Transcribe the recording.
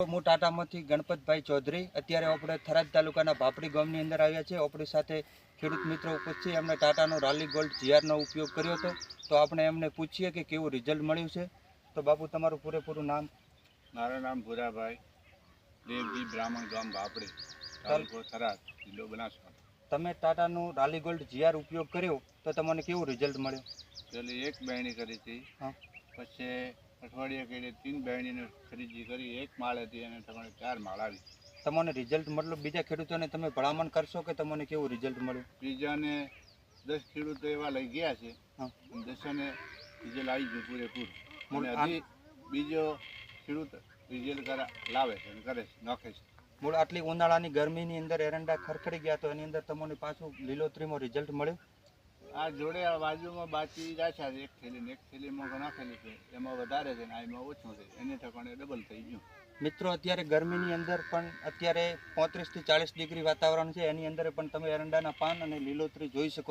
ગામમાંથી ગણપતભાઈ ચૌધરી. અત્યારે આપણે થરાદ તાલુકાના ભાપડી ગામની અંદર આવ્યા છે આપણી સાથે ખેડૂત મિત્રો ઉપસ્થિત છે. એમણે ટાટાનો રાલી ગોલ્ડ જીઆરનો ઉપયોગ કર્યો હતો. તો આપણે એમને પૂછીએ કે કેવું રિઝલ્ટ મળ્યું છે. તો બાપુ તમારું પૂરેપૂરું નામ? મારું નામ ભૂરાભાઈ દેવજી બ્રાહ્મણ ગામ ભાપડી તાલુકો થરાદ જિલ્લો બનાસકાંઠા. તમે ટાટાનું રાલી ગોલ્ડ જીઆર ઉપયોગ કર્યો તો તમને કેવું રિઝલ્ટ મળ્યું? પેલી એક બહેણી કરી હતી. હા. પછી અઠવાડિયે કરી તીન બહેણીને ખરીદી કરી એક માળ હતી અને તમારે ચાર માળ આવી. તમને રિઝલ્ટ મતલબ બીજા ખેડૂતોને તમે ભલામણ કરશો કે તમને કેવું રિઝલ્ટ મળ્યું બીજાને દસ ખેડૂતો એવા લઈ ગયા છે. દસને રિઝલ્ટ આવી ગયું પૂરેપૂરું. હજી બીજો ખેડૂત રિઝલ્ટ લાવે છે અને કરે છે નાખે છે. મૂળ આટલી ઉનાળાની ગરમીની અંદર એરંડા ખરખડી ગયા તો એની અંદર તમને પાછું લીલોતરીમાં રિઝલ્ટ મળ્યું? આ જોડે આ બાજુમાં બાકી રાખ્યા છે, એક થેલી એક થેલીમાં નાખેલી છે. એમાં વધારે છે ને આમાં ઓછું છે. એને ઠકાણે ડબલ થઈ ગયું. મિત્રો, અત્યારે ગરમીની અંદર પણ અત્યારે પોત્રીસથી ચાલીસ ડિગ્રી વાતાવરણ છે. એની અંદર પણ તમે એરંડાના પાન અને લીલોતરી જોઈ શકો